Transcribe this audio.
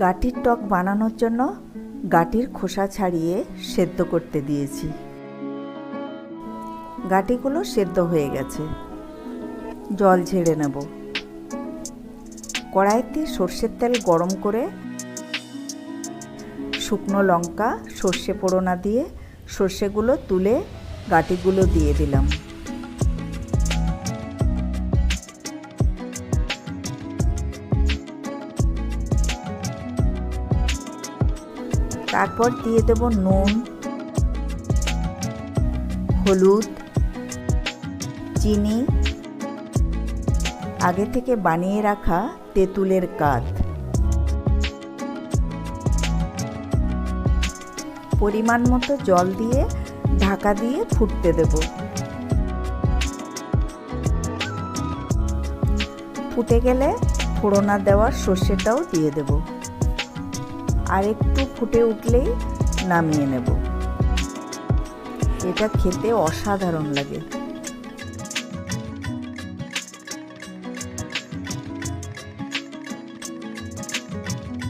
গাটির টক বানানোর জন্য গাটির খোসা ছাড়িয়ে সেদ্ধ করতে দিয়েছি। গাটিগুলো সেদ্ধ হয়ে গেছে। জল ঝেড়ে নেব। কড়াইতে সর্ষের তেল গরম করে শুকনো লঙ্কা, সর্ষে পোড়না দিয়ে সর্ষেগুলো তুলে গাটিগুলো দিয়ে দিলাম। তারপর দিয়ে দেব নুন, হলুদ, চিনি, আগে থেকে বানিয়ে রাখা তেঁতুলের কাঠ পরিমাণ মতো জল দিয়ে ঢাকা দিয়ে ফুটতে দেব। ফুটে গেলে ফোড়না দেওয়ার সর্ষেটাও দিয়ে দেব। আর একটু ফুটে উঠলেই নামিয়ে নেব। এটা খেতে অসাধারণ লাগে।